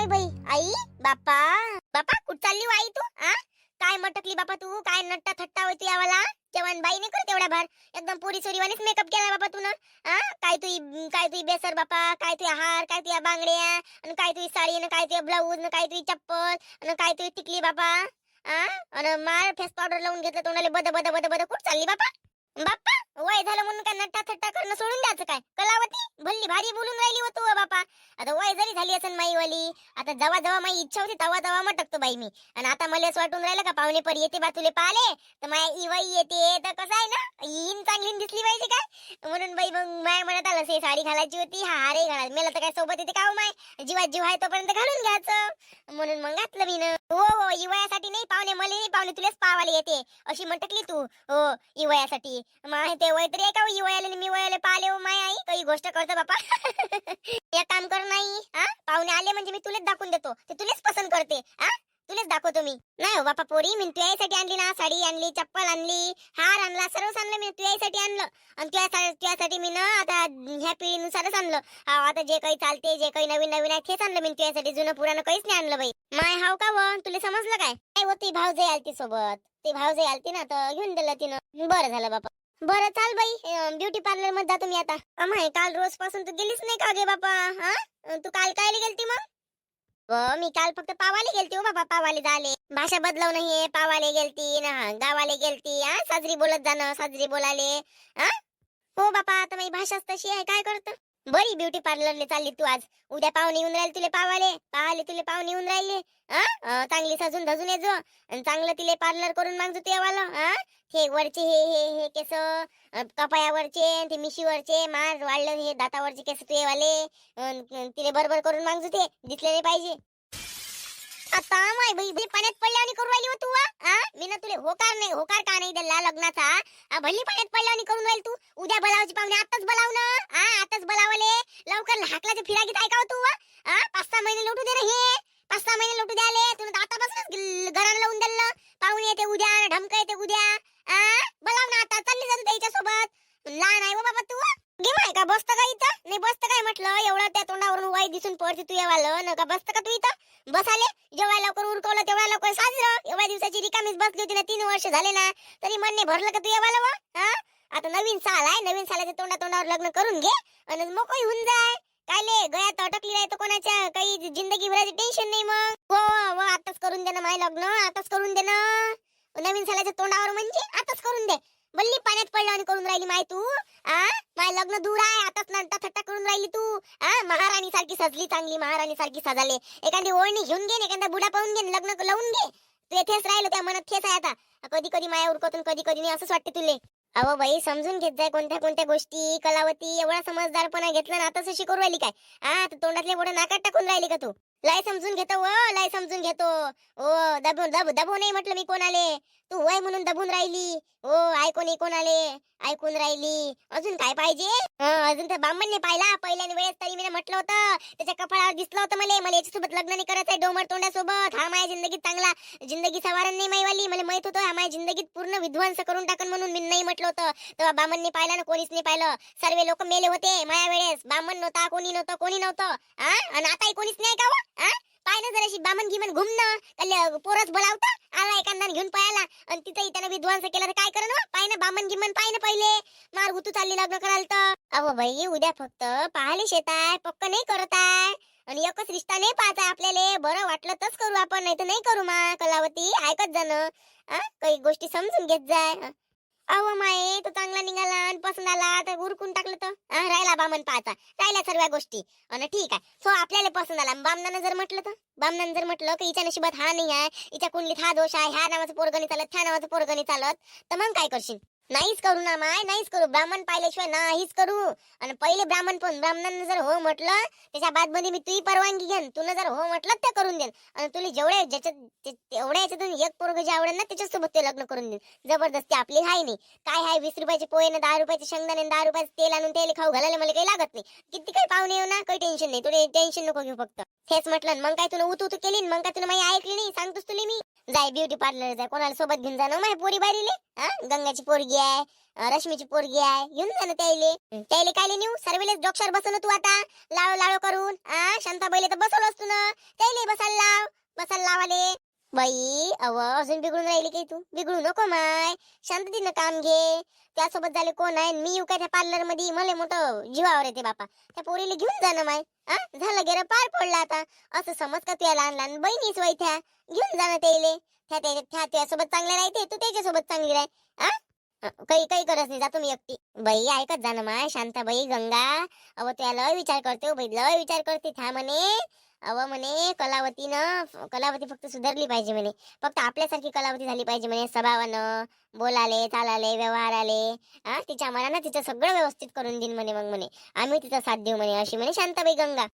अमाय बाई. आई बापा बापा कुठ चालली हो आई तू? आ? काय मटकली बापा तू? काय नट्टा थट्टा होती आम्हाला जेवण बाई नाही करत एवढा भार. एकदम पुरी सोरीवानीच मेकअप केला बापा तू ना काय तुई काय तुई बेसर बापा काय तुझ्या हार काय तुझ्या बांगड्या आणि काय तुझी साडी आणि काय तुझ्या ब्लाऊज आणि काय तुझी चप्पल आणि काय तुझी टिकली बापा आणि मार फेस पावडर लावून घेतलं तोंडाला बद बद बद बद. कुठ चालली बापा बाप्पा? वय झालं म्हणून काय नट्टा थट्टा करणं सोडून द्यायचं काय? कलावती? भल्ली भारी बोलून राहिली होतो बापा. आता वय जरी झाली असेल माईवाली आता जवा जवा माझी इच्छा होती तेव्हा तेव्हा मटकतो बाई मी. आणि आता मला असं वाटून राहिलं का पाहुणे पर येते बा तुले पाले तर माया इवाई येते तर कसं आहे ना? इन चांगली दिसली पाहिजे काय? म्हणून बाई मग माय म्हणत आलं हे साडी घालायची होती हा अरे घालायला. मेला तर काय सोबत येते का हो माय? जीवा जीव आहे तोपर्यंत घालून घ्यायचं. म्हणून मग घातलं मी हो हो इवयासाठी नाही पाहुणे मला नाही पाहुणे तुलेच पावाले येते. अशी मटकली तू. हो इवयासाठी. माय ते वय तरी आहे का? हो, इवयाला मी वयाला पाहिले हो माय आई. काही गोष्ट करतो बापा. एक काम कर नाही हा? पाहुणे आले म्हणजे मी तुलेच दाखवून देतो. ते तुलेच पसंत करते हा? तुलेच दाखवतो मी. नाही हो बापा पोरी मी तुझ्यासाठी आणली ना साडी आणली चप्पल आणली हार आणला सर्वच आणलं मी तुझ्यासाठी आणलं. आणि तुझ्या तुझ्यासाठी मी ना आता ह्या पिढीनुसारच आणलं. हा आता जे काही चालते जे काही नवीन नवीन आहे तेच आणलं मी तुझ्यासाठी जुनं पुराणं काहीच नाही आणलं बाई. माय हाव का व? तुला समजलं काय? काय होती भावजय आलती सोबत. ती भावजय आलती ना तर घेऊन दिलं तिनं. बरं झालं बापा. बरं चाल बाई. ब्युटी पार्लरमध्ये जातो मी आता. अमाय काल रोजपासून तू गेलीच नाही का गे बापा? हा तू काल काय गेलती मग? मी काल फक्त पावाले गेलती हो बाबा पावाले झाले. भाषा बदलव नाही पावाले गेलती ना गावाले गेलती हा साजरी बोलत जाणं साजरी बोलाले. हा हो बापा आता माझी भाषाच तशी आहे काय करतो? बरी ब्युटी पार्लरले चालली तू आज. उद्या पाहुणे येऊन राहिले तुले पावाले. पाहाले तुले पाहुणे येऊन राहिले. हा चांगली सजून धजून येजो आणि चांगलं तिले पार्लर करून मागजो ते वालं हा हे वरचे हे हे हे केस. कपायावरचे ते मिशीवरचे मार वाढलं हे दातावरचे केस तू वाले तिले बरोबर करून मागजो ते. दिसले नाही पाहिजे. आता माय बाई पाण्यात पडल्या आणि करून राहिली हो तू हा? मी ना तुले होकार नाही होकार का नाही दिला लग्नाचा? आ, भल्ली पाण्यात पडल्या आणि करून राहील तू? उद्या बोलावची पाहुणे आताच बोलाव ना हा आताच बोलावले. लवकर हाकलाचे फिरागीत ऐकाव हो तू हा? पाच सहा महिने लुटू दे रे हे. पाच सहा महिने लुटू द्याले तुला तर आतापासूनच घराला लावून दिलं. पाहुणे येते उद्या ढमक येते उद्या. आ बोलाव ना आता चालली जातो त्याच्या सोबत लहान आहे हो बाबा तू गे माय का बसतं का इथं? नाही बसतं काय म्हटलं? एवढं त्या तोंडावरून वाई दिसून पडते तू येवालं. नका बसतं का तू इथं? बसाले. जेव्हा लवकर उरकवलं तेव्हा लवकर साजरं. एवढ्या दिवसाची रिकामीच बसली होती ना तीन वर्ष झाले ना. तरी म्हणणे भरलं का तू येवाला वा? हा? आता नवीन साल आहे. नवीन सालाच्या तोंडा तोंडावर लग्न करून घे. आणि मोकळी होऊन जाय. काय ले गळ्यात अटकली नाही तर कोणाच्या काही जिंदगी भराची टेन्शन नाही मग. हो हो आताच करून दे ना माय लग्न. आताच करून दे ना. नवीन सालाच्या तोंडावर म्हणजे आताच करून दे. बल्ली पाण्यात पडलं आणि करून राहिली माय तू. आ? लग्न दूर आहे आताच नंटा थट्टा करून राहिली तू. महाराणी सारखी सजली चांगली महाराणी सारखी सजाले. एखादी ओळणी घेऊन घे एखादा बुडा पाहून घे लग्न लावून घे. तू येथेच राहिलो त्या मनात खेच आहे आता. कधी कधी माया उरकतून कधी कधी नाही असंच वाटते तुले. अहो बाई समजून घेत जाय कोणत्या कोणत्या गोष्टी कलावती एवढा समजदारपणा घेतला ना आता करू राहिली काय? आ तू तोंडातले पुढे नाकात टाकून राहिली का तू? लय समजून घेतो व लय समजून घेतो. ओ दबून दबू दबू नाही म्हटलं मी कोणाले. तू वय म्हणून दबून राहिली. ओ ऐकून ऐकून आले ऐकून राहिली. अजून काय पाहिजे? अजून तर बामणने पाहिला. पहिल्याने वेळेस तरी मी म्हटलं होतं. त्याच्या कपाळावर दिसलं होतं मला. मला याच्यासोबत लग्न नाही करायचंय. डोमर तोंडासोबत. हा माझ्या जिंदगीत चांगला जिंदगी सवारण नाही माईवाली मला माहीत होतं हा माझ्या जिंदगीत पूर्ण विध्वंस करून टाकन म्हणून मी नाही म्हटलं होतं. तेव्हा बामणने पाहिला ना कोणीच नाही पाहिलं. सर्व लोक मेले होते माया वेळेस. बामण नव्हता कोणी नव्हतं कोणी नव्हतं. हा आणि आताही कोणीच नाही का हो? पाहिलं जराशी बामण गिमन घुमणं पोरच बोलावता आला एखादा घेऊन पळाला आणि तिथं त्यानं विध्वंस केला तर काय करणं? पाय ना बामण गिमन पाय ना पहिले. मार उतू चालली लग्न कराल तर. अहो बाई उद्या फक्त पाहले शेत आहे पक्क नाही करत आहे. आणि एकच रिश्ता नाही पाहत आपल्याला. बरं वाटलं तरच करू आपण नाही तर नाही करू मा कलावती. ऐकत जाणं काही गोष्टी समजून घेत जाय. अहो माये तो चांगला निघाला आणि पसंत आला तर उरकून टाकलं तर. राहिला बामन पाहायचा. राहिल्या सर्व गोष्टी. अन ठीक आहे. सो आपल्याला पसंत आला. बामनानं जर म्हटलं तर? बामनानं जर म्हटलं की हिच्या नशिबात हा नाही आहे हिच्या कुंडलीत हा दोष आहे ह्या नावाचं पोरगणी चालत ह्या नावाचं पोरगणी चालत तर मग काय करशील? नाहीच करू ना माय नाहीच करू. ब्राह्मण पाहिल्याशिवाय नाहीच करू. आणि पहिले ब्राह्मण पण ब्राह्मणानं जर हो म्हटलं त्याच्या बादमध्ये मी तुझी परवानगी घेन. तुला जर हो म्हटलं ते करून देन. आणि तुला जेवढ्या ज्याच्यात तेवढ्या याच्यातून एक पोरग जे आवडेल ना त्याच्यासोबत ते लग्न करून देईन जबरदस्ती आपली हाय नाही. काय हाय वीस रुपयाचे पोहे ना दहा रुपयाचे शेंगदाणे दहा रुपयाचे तेल आणून तेल खाऊ घालायला मला काही लागत नाही. किती काही पाहुणे येऊ ना काही टेन्शन नाही. तुला टेन्शन नको घेऊ फक्त. हेच म्हटलं मग काय तुला उतू उतू केली मग काय तुला माही ऐकली नाही? सांगतोस तुला मी? जाय ब्युटी पार्लर जाय. कोणाला सोबत घेऊन जा ना हो माझ्या पोरी बारीले? हा? गंगाची पोरगी आहे रश्मीची पोरगी आहे. घेऊन जा ना त्याले त्याले काय नेऊ? सर्वेलेच डॉक्टर बसवलं तू आता. लाळो लाळो करून. आ शांता बैले तर बसवलं असतो ना. त्याले लावाले. बाई अव अजून बिघडून राहिली काही तू? बिघडू नको माय. शांततेनं काम घे. त्यासोबत झाले कोण आहे? मी येऊ काय त्या पार्लरमध्ये मला मोठं जीवावर येते बापा. त्या पोरीला घेऊन जा ना माय. झालं गेलं पार पडला आता. असं समज का तुया लहान लहान बहिणीच वय त्या? घेऊन जा ना त्याले त्या त्या त्या तुझ्यासोबत चांगले राहते तू त्याच्यासोबत चांगली राह. काही काही गरज नाही. जा तुम्ही एकटी. बाई ऐकत जा ना माय. शांताबाई गंगा. अव त्या लय विचार करते हो बाई. लय विचार करते. था म्हणे. अव म्हणे कलावतीनं कलावती फक्त सुधारली पाहिजे म्हणे. फक्त आपल्यासारखी कलावती झाली पाहिजे म्हणे. स्वभावानं बोलाले चालाले व्यवहाराले. हा तिच्या मनानं तिचं सगळं व्यवस्थित करून देईन म्हणे मग म्हणे. आम्ही तिचा साथ देऊ म्हणे. अशी म्हणे शांताबाई गंगा.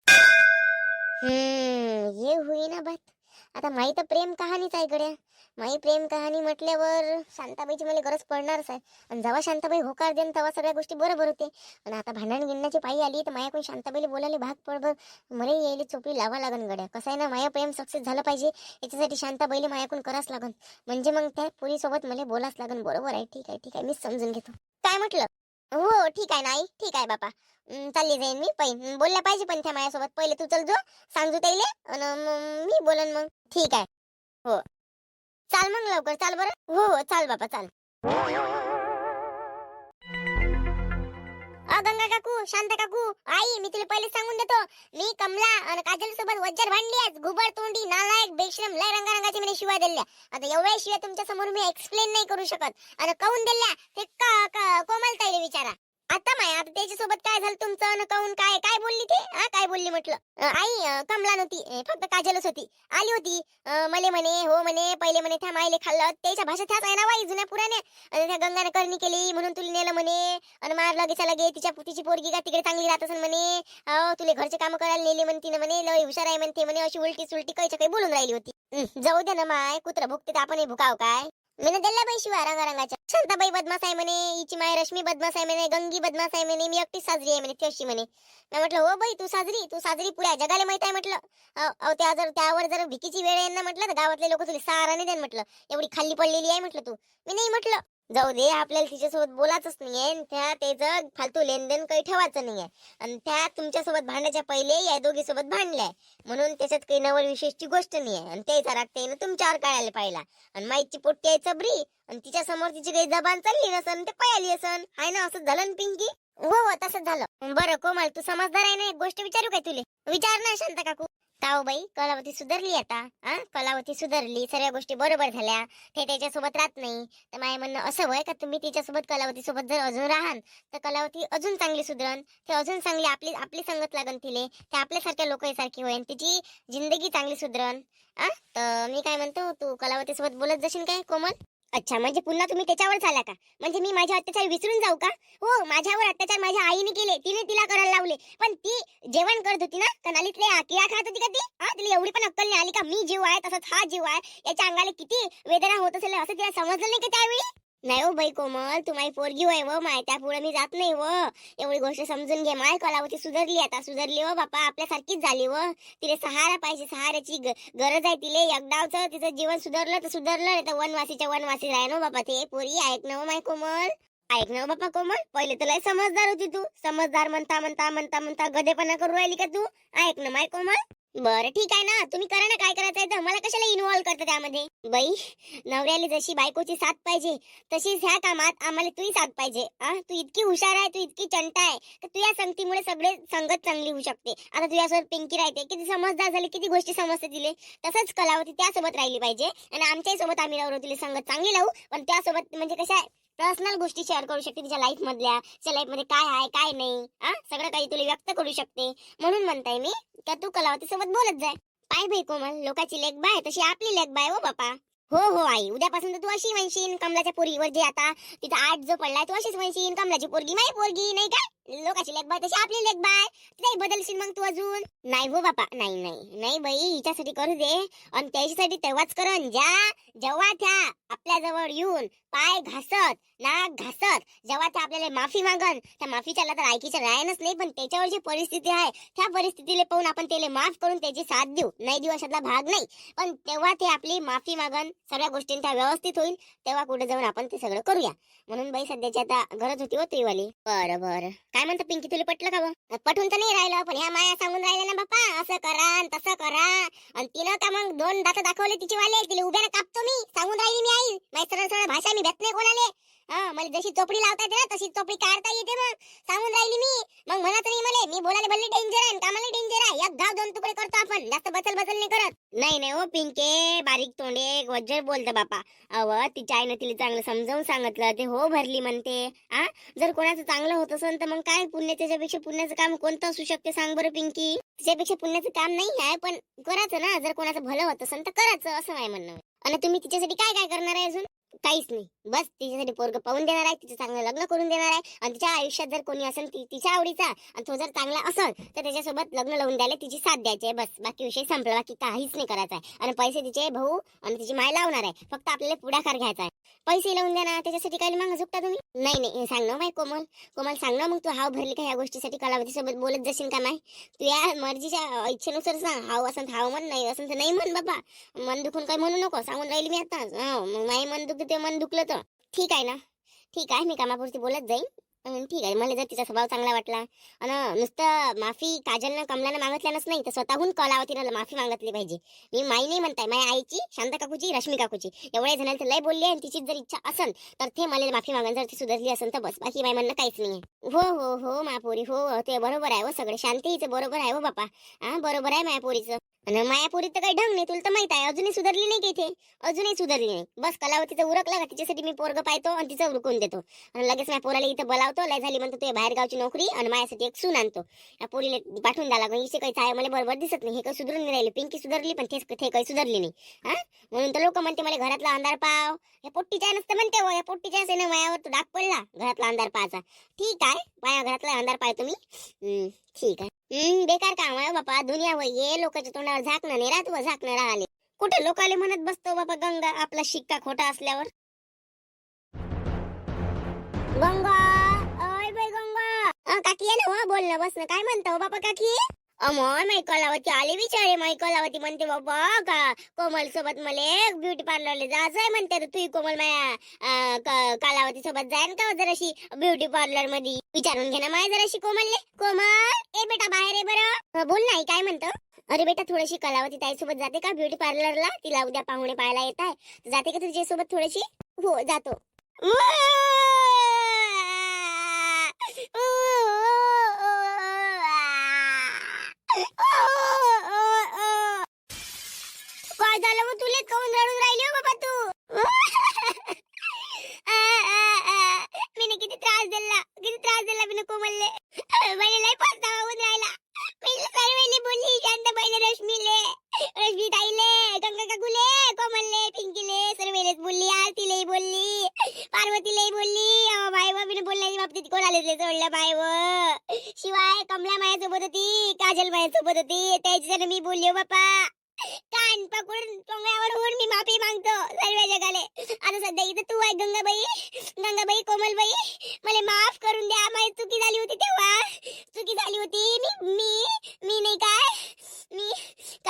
हम्म हे होईना बात. आता माही तर प्रेम कहाणीच आहे गड्या. माई प्रेम कहाणी म्हटल्यावर शांताबाईची मला गरज पडणारच आहे. आणि जेव्हा शांताबाई होकार देईन तेव्हा सगळ्या गोष्टी बरोबर होते. आणि आता भांडण गिंडण्याची पायी आली तर मायाकडून शांताबाईला बोलायला भाग पडभर मला यायला चोपडी लावा लागन गड्या. कसं आहे ना माया प्रेम सक्सेस झालं पाहिजे. याच्यासाठी शांताबाईला मायाकडून करावंच लागन. म्हणजे मग त्या पोरीसोबत मला बोलाच लागन. बरोबर आहे ठीक आहे ठीक आहे. मीच समजून घेतो. काय म्हटलं? हो ठीक आहे नाही ठीक आहे बापा. चालली जाईन मी. पण बोलल्या पाहिजे पण त्या माझ्यासोबत पहिले तू चल जो सांगू ताईले आणि मग मी बोलन मग. ठीक आहे. हो. चाल मग लवकर. चाल बरं. हो हो चाल बापा चाल. अ गंगा काकू शांत काकू आई मी तुला पहिले सांगून देतो. मी कमला आणि काजल सोबत वज्जर भांडली आज. घुबड तोंडी नालायक बेशरम लय रंगारंगाची म्हणे शिवाय दिल्या. आता एवढ्या शिवाय तुमच्यासमोर मी एक्सप्लेन नाही करू शकत. आणि काऊन दिल्या ते का- कोमल ताईले विचारा. आता माय आता त्याच्यासोबत काय झालं तुमचं आणि काऊन काय काय बोलली ते? हा काय बोलली म्हटलं? अं, आई कमला नव्हती फक्त काजलच होती? आली होती अं, मले म्हणे हो म्हणे पहिले म्हणे त्या मायले खाल्लं. त्याच्या भाषा त्याच आहे ना वाई जुन्या पुराण्या. आणि त्या गंगाने करणी केली म्हणून तुला नेलं म्हणे. आणि मार लगेच लगे तिच्या तिची पोरगी का तिकडे चांगली राहत असेल म्हणे. अहो तुले घरचे काम करायला नेले म्हणती ना म्हणे. लय हुशार आहे म्हणते म्हणे. अशी उलटी सुलटी कायच्या काही बोलून राहिली होती. हं, जाऊ दे ना माय कुत्र भुकते तर आपणही भुकाव काय? मी दिल्या बाई शिवाय रंगारंगाच्या. शांताबाई बदमाश आहे म्हणे हिची माय रश्मी बदमाश आहे म्हणे गंगी बदमाश आहे म्हणे मी एकटी साजरी आहे म्हणे ती अशी म्हणे. मी म्हटलं हो बाई तू साजरी तू साजरी पुऱ्या जगाला माहीत आहे म्हटलं. अहो अहो, त्या जर त्यावर जर भिकीची वेळ आहे ना म्हटलं तर गावातले लोक तुला सहारा नाही देण म्हटलं. एवढी खाल्ली पडलेली आहे म्हटलं तू. मी नाही म्हटलं. जाऊ दे आपल्याला तिच्यासोबत बोलायचंच नाहीये आणि त्या त्याचं फालतू लेनदेन काही ठेवायचं नाहीये. आणि त्या तुमच्यासोबत भांडायच्या पहिले या दोघी सोबत भांडल्या. म्हणून त्याच्यात काही नवल विशेषची गोष्ट नाही आहे आणि त्याचा राग त्यानं तुमच्यावर काढायला पाहिला. आणि माईची पोट्टी आहे चबरी. आणि तिच्या समोर तिची काही जबान चालली नसन ते पयाली असन. हाय ना असं झालं ना पिंकी? हो हो तसंच झालं. बरं कोमल तू समजदार आहे ना? एक गोष्ट विचारू काय तुले? विचार ना शांत काकू. ताऊ बाई कलावती सुधारली आता. हा कलावती सुधारली सर्व गोष्टी बरोबर झाल्या. ते त्याच्यासोबत राहत नाही. तर माझ्या म्हणणं असं होय का तुम्ही तिच्यासोबत कलावती सोबत जर अजून राहाल तर कलावती अजून चांगली सुधरण ते अजून चांगली आपली आपली संगत लागन तिले. ते आपल्यासारख्या लोकांसारखी होईल तिची जिंदगी चांगली सुधरण आ तर मी काय म्हणतो तू कलावतीसोबत बोलत जाशील काय कोमल? अच्छा म्हणजे पुन्हा तुम्ही त्याच्यावर चाला का? म्हणजे मी माझे अत्याचार विसरून जाऊ का? हो माझ्यावर अत्याचार माझ्या आईने केले तिने तिला करायला लावले. पण ती जेवण करत होती ना कनालीतले किळा खात होती का ती? हा तिला एवढी पण अक्कल नाही आली का? मी जीव आहे तसंच हा जीव आहे. याच्या अंगाला किती वेदना होत असेल असं तिला समजलं नाही का त्यावेळी? नाही हो बाई कोमल तू माझी पोरगी होय व माय त्या पुढे मी जात नाही व. एवढी गोष्ट समजून घे माय कलावती सुधारली आता सुधारली व बापा आपल्यासारखीच झाली व. तिला सहारा पाहिजे सहाऱ्याची गरज आहे तिले एकदावचं तिचं जीवन सुधारलं तर सुधारलं नाही तर वनवासीच्या वनवासी राह ना हो बापा ते पोरी ऐक ना हो माय कोमल. ऐक ना हो बापा कोमल पहिले तुला समजदार होती तू. समजदार म्हणता म्हणता म्हणता म्हणता गधेपणा करू राहिली का तू? ऐक ना माय कोमल. बरं ठीक आहे ना. तुम्ही करा ना काय करायचं आहे तर. मला कशाला इन्व्हॉल्व करता त्यामध्ये? बाई नवऱ्याला जशी बायकोची साथ पाहिजे तशीच ह्या कामात आम्हाला तुही साथ पाहिजे. आ? तू इतकी हुशार आहे तू इतकी चंटा आहे तर तुझ्या संगतीमुळे सगळे संगत चांगली होऊ शकते. आता तुझ्यासोबत पिंकी राहते किती समजदार झाली किती गोष्टी समजते तिले. तसंच कलावती त्यासोबत राहिली पाहिजे. आणि आमच्याही सोबत आम्ही राहू तिला संगत चांगली लावू पण त्यासोबत म्हणजे कसं आहे? पर्सनल गोष्टी शेअर करू शकते तिच्या लाईफ मधल्या. तिच्या लाईफमध्ये काय आहे काय नाही सगळं काही तुला व्यक्त करू शकते. म्हणून म्हणताय मी का तू कलावती सोबत बोलत जाय पाय भाई कोमल लोकांची लेख बाय तशी आपली लेख बाय हो बापा. हो हो आई. उद्यापासून तर तू अशी म्हणशील कमलाच्या पोरीवर जे आता तिचा आठ जो पडलाय तू अशीच म्हणशील कमलाची पोरगी माही पोरगी नाही काय लोकांची लेख बाय तशी आपली लेख बाय नाही बदलशील मग तू अजून. नाही हो बापा नाही नाही नाही बाई हिच्यासाठी करू दे. आणि त्याच्यासाठी तेव्हाच करून ज्या जेव्हा त्या आपल्या जवळ येऊन पाय घासत नाक घासत जेव्हा त्या आपल्याला माफी मागन त्या माफीच्याला तर ऐकीच्या राहणच नाही पण त्याच्यावर जी परिस्थिती आहे त्या परिस्थितीला पाहून आपण त्याला माफ करून त्याची साथ देऊ. नाही देऊ अशातला भाग नाही. पण तेव्हा ते आपली माफी मागन सगळ्या गोष्टींचा व्यवस्थित होईल तेव्हा कुठे जाऊन आपण ते सगळं करूया. म्हणून बाई सध्याची आता गरज होती हो वाली बरं बरं. काय म्हणतो पिंकी तुला पटलं का बा पटून तर नाही राहिलं पण ह्या माया सांगून राहिल्या ना बापा असं करा आणि तसं करा. आणि तिनं का मग दोन दात दाखवले तिचे वाले तिला उभ्याने कापतो मी सांगून राहिली मी आई. माझी सरळ सरळ भाषा मी भेट नाही कोणाले. हा मला जशी चोपडी लावता येते ना तशी चोपडी काढता येते मग. सांगून राहिली मी. मग म्हणत नाही मला मी बोलायला भले डेंजर आहे कामाला डेंजर आहे. एक धाव दोन तुकडे करतो आपण. जास्त बचल बचल नाही करत. नाही नाही हो पिंके बारीक तोंडे वज्जर बोलतं बापा. अव तिच्या आईनं तिला चांगलं समजावून सांगितलं. ते हो भरली म्हणते. आ? जर कोणाचं चांगलं होत असेल तर मग काय? पुण्य त्याच्यापेक्षा पुण्याचं काम कोणतं असू शकते? सांग बरं पिंकी. तिच्यापेक्षा पुण्याचं काम नाही आहे पण करायचं ना. जर कोणाचं भलं होत असेल तर करायचं असं आहे म्हणणं. आणि तुम्ही तिच्यासाठी काय काय करणार आहे अजून? काहीच नाही. बस तिच्यासाठी पोरग पाहून देणार आहे तिचं चांगलं लग्न करून देणार आहे. आणि तिच्या आयुष्यात जर कोणी असेल ती तिच्या आवडीचा आणि तो जर चांगला असेल तर त्याच्यासोबत लग्न लावून द्यायला तिची साथ द्यायची आहे. बस बाकी विषय संपला. बाकी काहीच नाही करायचं आहे. आणि पैसे तिचे भाऊ आणि तिची माय लावणार आहे. फक्त आपल्याला पुढाकार घ्यायचा आहे. पैसे लावून द्या ना त्याच्यासाठी काही मागं झुकता तुम्ही? नाही नाही सांग ना बाई कोमल. कोमल सांग ना मग तू हाव भरली का ह्या गोष्टीसाठी कलावती सोबत बोलत जाशील का नाही तू या मर्जीच्या इच्छेनुसार सांग. हाव असं हाव म्हण नाही असं तर नाही म्हण बाबा. मन दुखून काही म्हणू नको. सांगून राहिली मी आता. हो मग माझे मन दुखते तिचं मन दुखलं तर? ठीक आहे ना. ठीक आहे मी कामापुरती बोलत जाईन. ठीक आहे. मला जर तिचा स्वभाव चांगला वाटला आणि नुसतं माफी काजलनं कमलानं मागितल्यानंच नाही तर स्वतःहून कलावतीनं माफी मागितली पाहिजे. मी माई नाही म्हणताय. माझ्या आईची शांत काकूची रश्मी काकूची. एवढ्या जणांचं लय बोलली आणि तिची जर इच्छा असेल तर ते मला माफी मागून जर ती सुधारली असेल तर बस. बाकी माय म्हणणं काहीच नाही हो हो हो मापोरी हो, हो ते बरोबर आहे हो सगळे. शांतीचं बरोबर आहे हो बापा. हा बरोबर आहे मायापोरीचं आणि मायापुरीत तर काही ढंग नाही तुला तर माहीत आहे अजूनही सुधारली नाही का इथे? अजूनही सुधारली नाही. बस कलावतीचं उरकला का? तिच्यासाठी मी पोरग पाहतो आणि तिचं उरकून देतो. आणि लगेच माझ्या पोराला इथं बोलावतो लय झाली म्हणतो ते बाहेर गावची नोकरी आणि माझ्यासाठी एक सून आणतो. या पोरीला पाठवून द्याला लागून हिचे काही आहे मला बरोबर दिसत नाही हे काही सुधरून नाही राहिले. पिंकी सुधारली पण ते काही सुधारली नाही. हा? म्हणून तर लोक म्हणते मला घरातला अंधार पाव. या पोट्टीच्या नसतं म्हणते हो या पोट्टीच्या असे ना मायावर तो डाग पडला घरातला अंधार पाहायचा. ठीक आहे माया घरातला अंधार पाहतो मी. ठीक आहे. हम्म बेकार काम आहे हो बापा. दुनिया वय ये लोकांच्या तोंडावर झाकणं नाही राहत व झाकणं राहिले. कुठे लोकाले म्हणत बसतो बाबा गंगा? आपला शिक्का खोटा असल्यावर. गंगा! अय बाई गंगा! काकी आहे ना हो, बोल ना बस ना काय म्हणतो हो बापा काकी? अमोय माई कलावती आली विचारे माई कलावती म्हणते बाबा का कोमल सोबत मला ब्युटी पार्लरला जायचंय म्हणते. तू कोमल माया कलावती सोबत जाईन का जराशी ब्युटी पार्लरमध्ये विचारून घे ना माय जराशी कोमलले. कोमल ए बेटा बाहेर आहे बरं. बोल नाही काय म्हणतो? अरे बेटा थोडीशी कलावती ताई सोबत जाते का ब्युटी पार्लरला तिला उद्या पाहुणे पाहायला येत आहे. जाते का तुझ्या सोबत थोडीशी? हो जातो. काय झालं मग तुले? काऊन रडून राहिली हो बाबा तू? मी किती त्रास दिला. किती त्रास दिला मी कोमलले. मला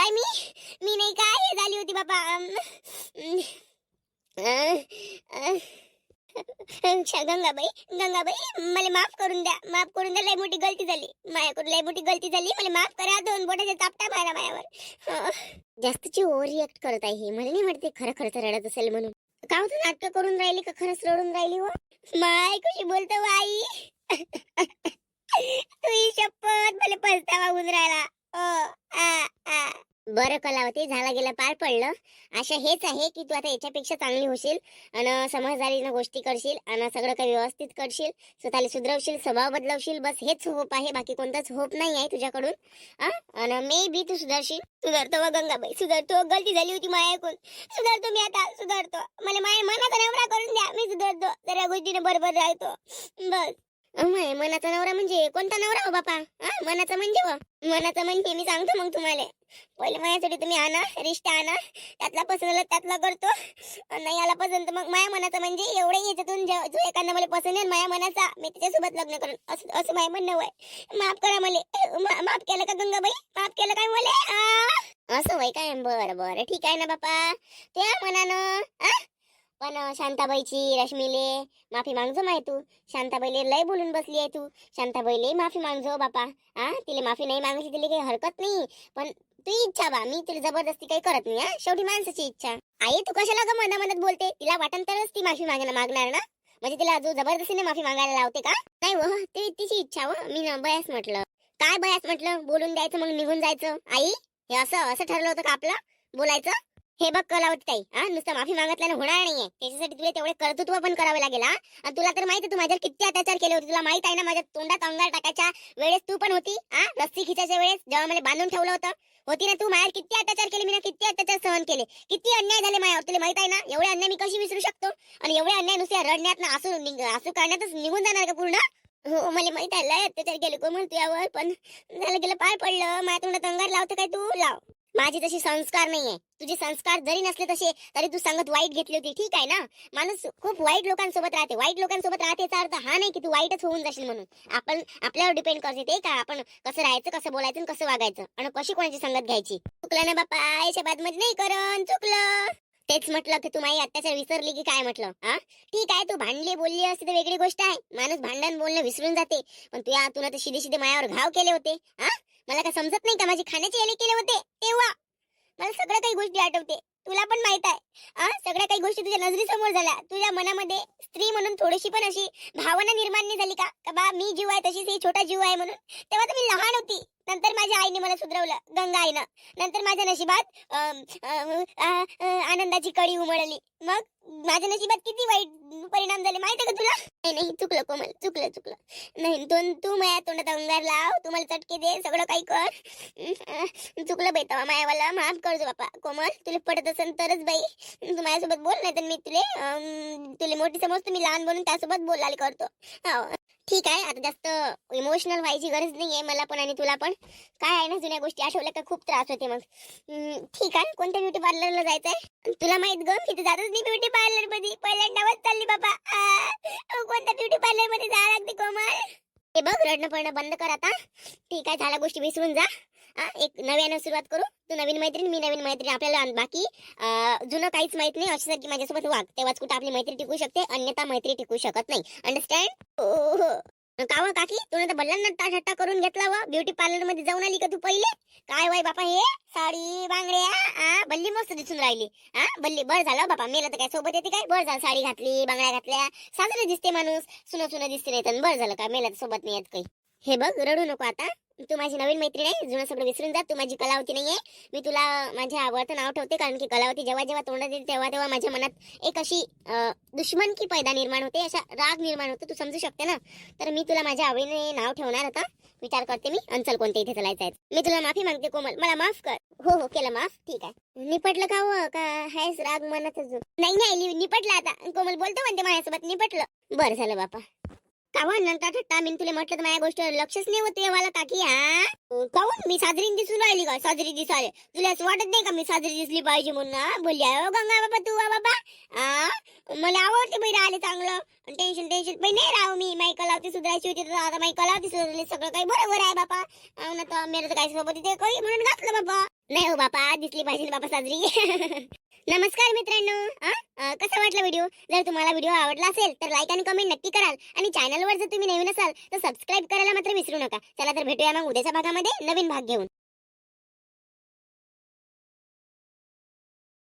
काय मी? मी नाही काय हे झाली होती बाबा. अच्छा, गंगाबाई गंगाबाई मला माफ करून द्या. माफ करून द्या लय मोठी गलती झाली. माझ्याकडून लय मोठी गलती झाली. मला माफ करा दोन बोटाचा चापटा मारा माझ्यावर. जास्तची ओव्हर रिॲक्ट करत आहे हे मला नाही वाटते खरं खरंच रडत असेल म्हणून. का होतं नाटक करून राहिली का खरंच रडून राहिली व माय कशी बोलतो हो आई? तुझी शपथ मला पस्तावा होऊन राहिला. ओ आ आ. बरं कलावती झाला गेला पार पडलं. आशा हेच आहे की तू आता याच्यापेक्षा चांगली होशील आणि समजदारीनं गोष्टी करशील आणि सगळं काही व्यवस्थित करशील स्वतःला सुधरवशील स्वभाव बदलवशील बस हेच होप आहे बाकी कोणताच होप नाही आहे तुझ्याकडून. आणि मे बी तू सुधारशील. सुधारतो व गंगाबाई सुधारतो गलती झाली होती माझ्या ऐकून. सुधारतो मी आता सुधारतो. मला माझ्या मनाचा नवरा करून द्या मी सुधारतो. तर गोष्टीने बरोबर राहतो. बस. मनाचा नवरा म्हणजे कोणता नवरा हो बापा? हा मनाचा म्हणजे हो. मनाचा म्हणजे मी सांगतो मग तुम्हाला. पहिले माझ्यासाठी तुम्ही आणा रिश्ता आणा. त्यातला पसंत त्यातला करतो. नाही आला पसंत मग माया मनाचा म्हणजे एवढे याच्यातून जो एखादा मला पसंत आहे माया मनाचा मी त्याच्यासोबत लग्न करून. असं असं माय म्हणणं होय. माफ करा मला. माफ केलं का गंगाबाई? माफ केलं काय मला? असं होय काय? बरं बरं. ठीक आहे ना बापा. त्या मनानं पण शांताबाईची रश्मीले माफी मागजो माय तू. शांताबाईले लय बोलून बसली आहे तू. शांताबाईले माफी मागजो बापा. हा तिला माफी नाही मागायची तिला काही हरकत नाही. पण तुझी इच्छा बा मी तिला जबरदस्ती काही करत नाही हा. शेवटी माणसाची इच्छा. आई तू कशाला ग मना मनात बोलते? तिला वाटण तरच ती माफी मागणार मागणार ना? म्हणजे तिला जो जबरदस्तीने माफी मागायला लावते का? नाही व ती तिची इच्छा व मी बयास म्हटलं. काय बयास म्हटलं? बोलून द्यायचं मग निघून जायचं. आई हे असं असं ठरलं होतं का आपलं? बोलायचं? हे बघ कलावती ताई हा नुसतं माफी मागितल्याने होणार नाहीये. त्याच्यासाठी तुला तेवढे कर्तृत्व पण करावे लागेल हा. आणि तुला तर माहिती तू माझ्यावर किती अत्याचार केले होते. तुला माहीत आहे ना माझ्या तोंडात अंगार टाकायच्या वेळेस तू पण होती हा रस्सी खिचायच्या वेळेस जेव्हा मला बांधून ठेवलं होतं. होती ना तू माझ्यावर किती अत्याचार केले मी ना किती अत्याचार सहन केले. किती अन्याय झाले माझ्यावर तुला माहीत आहे ना? एवढे अन्याय मी कशी विसरू शकतो? आणि एवढे अन्याय नुसते रडण्यात ना असू निघ- असू करण्यातच निघून जाणार का पूर्ण? हो मला माहीत आहे लय अत्याचार केले को म्हणतो यावर पण झालं गेलं पाय पडलं. माझ्या तोंडात अंगार लावतं काय तू? लाव. माझी तशी संस्कार नाहीये. तुझे संस्कार जरी नसले तसे तरी तू सांगत वाईट घेतली होती. ठीक आहे ना? माणूस खूप वाईट लोकांसोबत राहते. वाईट लोकांसोबत राहते याचा अर्थ हा नाही की तू वाईटच होऊन जाशील म्हणून. आपण आपल्यावर डिपेंड करते ते का? आपण कसं राहायचं कसं बोलायचं आणि कसं वागायचं? आणि कशी कोणाची संगत घ्यायची? चुकलं ना बापा याच्या बादमध्ये नाही करण चुकलं. तेच म्हटलं की तू माझी अत्याचार विसरली की काय म्हटलं हा? ठीक आहे तू भांडली बोलली असते तर वेगळी गोष्ट आहे. माणूस भांडण बोलणं विसरून जाते. पण तू या तुला तर शिदे शिदे मायावर घाव केले होते हा? मला काय समजत नाही का? माझी खाण्याचे येले केले होते तेव्हा. मला सगळ्या काही गोष्टी आठवते. तुला पण माहीत आहे. सगळ्या काही गोष्टी तुझ्या नजरेसमोर झाल्या. तुझ्या मनामध्ये स्त्री म्हणून थोडीशी पण अशी भावना निर्माण नाही झाली का? का बा मी जीव आहे तशीच ही छोटा जीव आहे म्हणून. तेव्हा तर मी लहान होती. नंतर माझ्या आईने मला सुधरवलं गंगा आईनं. नंतर माझ्या नशिबात आनंदाची कळी उमळली. मग माझ्या नशिबात किती वाईट परिणाम झाले माहिती का तुला? नाही नाही चुकलं कोमल चुकलं चुकलं. नाही दोन तू माझ्या तोंडात अंगार लाव तू मला चटके दे सगळं काही कर. चुकलं बाई तवा मायावाला माफ करजो बापा कोमल तुला पडत असेल तरच बाई. तू माझ्यासोबत बोल नाही तर मी तुले अं, तुला मोठी समजतो मी लहान बनून त्यासोबत बोलायला करतो. हो. ठीक आहे आता जास्त इमोशनल व्हायची गरज नाहीये मला पण आणि तुला पण. काय आहे ना जुन्या गोष्टी आठवल्या का खूप त्रास होते मग. ठीक आहे कोणत्या ब्युटी पार्लरला जायचंय? तुला माहीत ग मी तर जातच नाही ब्युटी पार्लरमध्ये पहिल्यांदाच चालली बाबा. कोणत्या ब्युटी पार्लरमध्ये जावं लागते कोमल? हे बघ रडणं पडणं बंद कर आता. ठीक आहे झाल्या गोष्टी विसरून जा. एक नव्यानं सुरुवात करू. तू नवीन मैत्रीण मी नवीन मैत्रीण. आपल्याला बाकी जुनं काहीच माहीत नाही अशी सारखी माझ्यासोबत वाग तेव्हाच कुठं आपली मैत्री टिकू शकते अन्यथा मैत्री टिकू शकत नाही. अंडरस्टँड हो कावा काकी? तुला तर बल्लांना नट्टा करून घेतला व. ब्युटी पार्लरमध्ये जाऊन आली का तू पहिले? काय वय बापा हे? साडी बांगड्या आ? बल्ली मस्त दिसून राहिली. हा बल्ली बर झालं हो बापा. मेलं तर काय? सोबत येते काय? बर झालं. साडी घातली बांगड्या घातल्या. साजरे दिसते माणूस. सुन सुन दिसते नाही तर. बर झालं का? मेलं तर सोबत नाही येत काही. हे बघ रडू नको आता. तू माझी नवीन मैत्रीण आहे जुनं सगळं विसरून जा तू माझी कलावती नाहीये. मी तुला माझ्या आवडतं नाव ठेवते कारण की कलावती जेव्हा जेव्हा तोंड देते तेव्हा तेव्हा माझ्या मनात एक अशी दुश्मन दुश्मनकी पैदा निर्माण होते अशा राग निर्माण होतो तू समजू शकते ना. तर मी तुला माझ्या आवडीने नाव ठेवणार आता. विचार करते मी अंचल कोणत्या इथे चालायचं आहे मी तुला माफी मागते कोमल. मला माफ कर. हो हो केलं माफ. ठीक आहे. निपटलं का हो? का हायस राग मनात अजून? नाही नाही निपटलं आता. कोमल बोलतो म्हणते माझ्यासोबत निपटलं. बरं झालं बापा. कावा नंतर ठट्टा. मी तुला म्हटलं तर माझ्या गोष्टीवर लक्षच नाही होते मला काकी हा? काऊन मी साजरी दिसून राहिली का साजरी दिसाले तुला असं वाटत नाही का मी साजरी दिसली पाहिजे म्हणून बोलली अहो हो गंगा बाबा तू बाबा. हा मला आवडते बाई राहिले चांगलं. टेन्शन टेन्शन बाई नाही राहू मी. माई कलावती सुधारायची होती तर आता माई कलावती सुधारली. सगळं काही बरोबर आहे बापा. अहो ना तर मेरे तर काही सोबत ते काही म्हणून घातलं बाबा नाही हो बापा दिसली पाहिजे बाबा साजरी. नमस्कार मित्रांनो. कसा वाटला व्हिडिओ जर तुम्हाला व्हिडिओ आवडला असेल तर लाईक आणि कमेंट नक्की कराल. आणि चॅनलवर जर तुम्ही नवीन असाल तर सबस्क्राईब करायला मात्र विसरू नका. चला तर भेटूया मग उद्याच्या भागामध्ये नवीन भाग घेऊन.